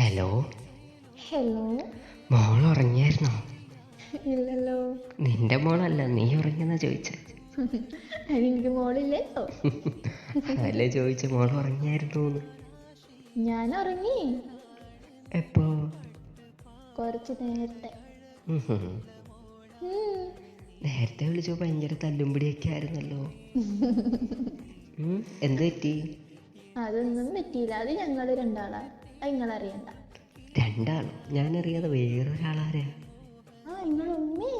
Hello hello മോൾ ഉറങ്ങിയായിരുന്നോ? ഇല്ലല്ലോ. നിന്റെ മോളല്ല നീ ഉറങ്ങിയെന്നാ ചോദിച്ചേ. എനിക്ക് മോളില്ലല്ലോ അതല്ലേ ചോദിച്ച മോൾ ഉറങ്ങിയായിരുന്നു ഞാൻ ഉറങ്ങി. എപ്പോ? കുറച്ച് നേരത്തെ. നേരത്തെ വിളിച്ചോ ഭയങ്കര തല്ലുംപിടിയൊക്കെ ആയിരുന്നല്ലോ. എന്ത് പറ്റി? അതൊന്നും പറ്റിയില്ല അത് ഞങ്ങൾ രണ്ടാളാ. അത് നിങ്ങൾ രണ്ടാണ്. ഞാനറിയാതെ വേറൊരാളാരാ? ആ നിങ്ങൾ ഉമ്മേ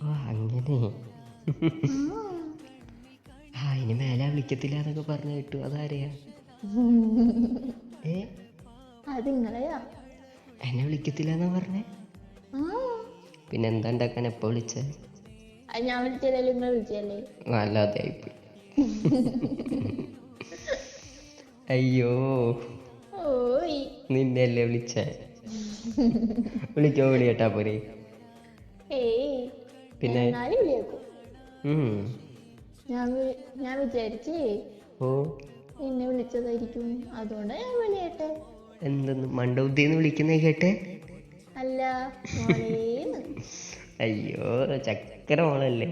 ഓ അങ്ങനെ. ആ ഇനി മേലെ വിളിക്കത്തില്ല എന്നൊക്കെ പറഞ്ഞു കേട്ടു അതാരെയാ ഏ? അത് നിങ്ങളെയാ. എന്നെ വിളിക്കത്തില്ല എന്നാ പറഞ്ഞേ പിന്നെ എന്താ ഉണ്ടാക്കാൻ? എപ്പോ വിളിച്ചേ? ഞാൻ വിളിച്ചല്ലേ നിങ്ങൾ വിളിച്ചല്ലേ അല്ലാതെ ആയിപ്പോയി അയ്യോ. നിന്നെയല്ലേ വിളിച്ചേ? വിളിക്കോ വിളിയട്ടാ പോരെ. ഏയ് പിന്നെ. ഞാൻ വിചാരിച്ചേ ഓ. എന്നെ വിളിച്ചതായിരിക്കും. അതുകൊണ്ട് ഞാൻ വിളിയട്ടെ. എന്തെന്ന് മണ്ടബുദ്ധിന്ന് വിളിക്കുന്നേ കേട്ടെ? അല്ല അയ്യോ ചക്കര മോളല്ലേ?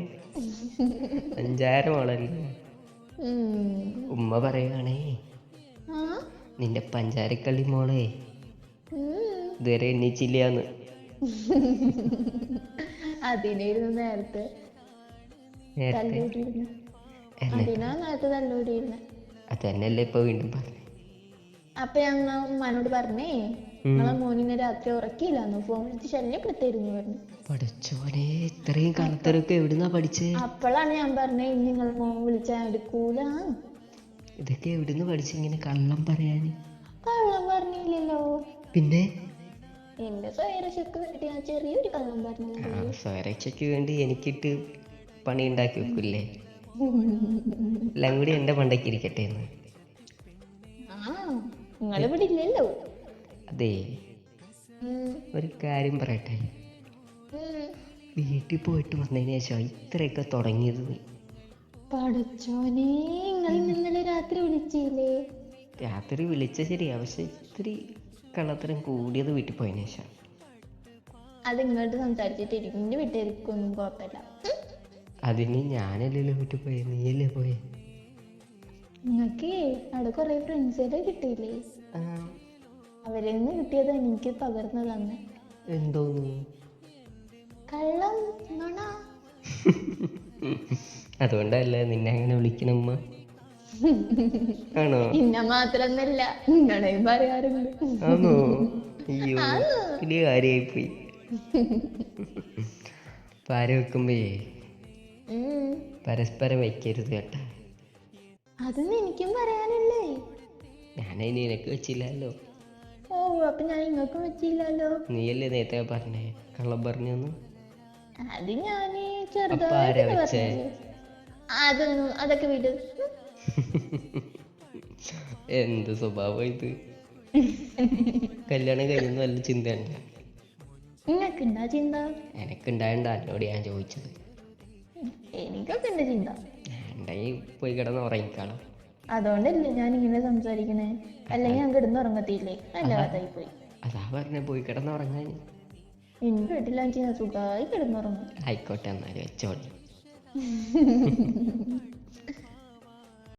അഞ്ചാര മോളല്ലേ? ഉമ്മ പറയുകയാണേ നിന്റെ പഞ്ചാരക്കള്ളി മോളെ. ഇതുവരെ എണ്ണീച്ചില്ലാന്ന്. അതിനായിരുന്നു നേരത്തെ. നേരത്തെ? തല്ലൂടിയിരുന്നെ എന്നെ അതിനാ നേരത്തെ തല്ലൂടിയിരുന്നെ അതന്നെയല്ലേ ഇപ്പൊ വീണ്ടും പറഞ്ഞു? അപ്പൊ ഞങ്ങൾ ഉമ്മാനോട് പറഞ്ഞേ മോനിന്നെ മോനിനെ രാത്രി ഉറക്കിയില്ലാന്ന് ഫോൺ വിളിച്ച് ശല്യപ്പെടുത്തായിരുന്നു പറഞ്ഞു. പഠിച്ചോനെ ഇത്രയും കണത്തരൊക്കെ എവിടുന്നാ പഠിച്ചേ? അപ്പോഴാണ് ഞാൻ പറഞ്ഞേ നിങ്ങൾ മോൻ വിളിച്ചാൽ എടുക്കൂല ഇതൊക്കെ എവിടുന്ന് പഠിച്ചിങ്ങനെ കള്ളം പറയാന്? കള്ളം പറഞ്ഞില്ലല്ലോ. പിന്നെ? എന്റെ സ്വയരക്ഷക്ക് വേണ്ടി ഞാൻ ചെറിയൊരു കള്ളം പറഞ്ഞു വേണ്ടി എനിക്കിട്ട് പണി ഉണ്ടാക്കി വെക്കൂല്ലേ? എല്ലാം കൂടി എന്റെ പണ്ടേക്ക് ഇരിക്കട്ടെ എന്ന് ആ ഇല്ലല്ലോ. അതെ. ഒരു കാര്യം പറയട്ടെ. വീട്ടിൽ പോയിട്ട് വന്നതിന് ശേഷം ഇത്രയൊക്കെ തുടങ്ങിയത് പടച്ചോനെ നിങ്ങൾ ഇന്നലെ രാത്രി വിളിച്ചില്ലേ? രാത്രി വിളിച്ച ശരിയാ പക്ഷെ ഇത്തിരി കള്ളത്തരം കൂടിയത് വീട്ടിൽ പോയതിനു ശേഷം. അത് ഇങ്ങോട്ട് സംസാരിച്ചിട്ട് എന്റെ വീട്ടുകാർക്കൊന്നും കുഴപ്പമില്ല. അതിന് ഞാനല്ലല്ലോ വീട്ടിൽ പോയെ നീയല്ലേ പോയെ? നിങ്ങക്ക് അവിടെ കുറെ ഫ്രണ്ട്സുകളെ കിട്ടിയില്ലേ? അവരിൽ നിന്ന് കിട്ടിയത് എനിക്ക് പകർന്നു തന്നെ എന്തോന്നു? കള്ളം നുണ. അതുകൊണ്ടല്ലേ നിന്നെ അങ്ങനെ വിളിക്കണമ്മ ആണോ? ഇന്ന മാത്രന്നല്ല നിങ്ങളെയും പറയാറുണ്ട്. ആണോ അയ്യോ വലിയ കാര്യമായിപ്പോയി പാര വെക്കുമ്പോഴേ. പരസ്പരം വെക്കരുത് കേട്ടാ. അതൊന്നും എനിക്കും പറയാനല്ലേ? ഞാനതിന് നിനക്ക് വെച്ചില്ലല്ലോ. ഓ അപ്പൊ ഞാൻ ഇങ്ങൾക്കും വെച്ചില്ലല്ലോ. നീയല്ലേ നേരത്തെ പറഞ്ഞേ? കള്ളം പറഞ്ഞൊന്നു? അത് ഞാൻ ചെറുതായിട്ട് അതൊന്നും അതൊക്കെ വിട്. എന്ത് സ്വഭാവം ഇത്? കല്യാണം കഴിഞ്ഞൊന്നും നല്ല ചിന്തയുണ്ട്? നിങ്ങക്ക് ഉണ്ടാ ചിന്ത? എനക്കുണ്ടായണ്ട എന്നോട് ഞാൻ ചോദിച്ചത്? എനിക്കൊക്കെ ഉണ്ട് ചിന്ത. ഉണ്ടെങ്കിൽ പോയി കിടന്ന് ഉറങ്ങിക്കാളാം. അതുകൊണ്ടല്ലേ ഞാൻ ഇങ്ങനെ സംസാരിക്കണേ. അല്ലെങ്കിൽ ഞാൻ കിടന്ന് ഉറങ്ങത്തില്ലേ? നല്ല കഥായി പോയി അതാ പറഞ്ഞ പോയി കിടന്ന് ഉറങ്ങാൻ എന്റെ വീട്ടിലാണെന്ന് ഞാൻ സുഖമായി കിടന്നുറങ്ങും ആയിക്കോട്ടെ എന്നാലും വെച്ചോളി.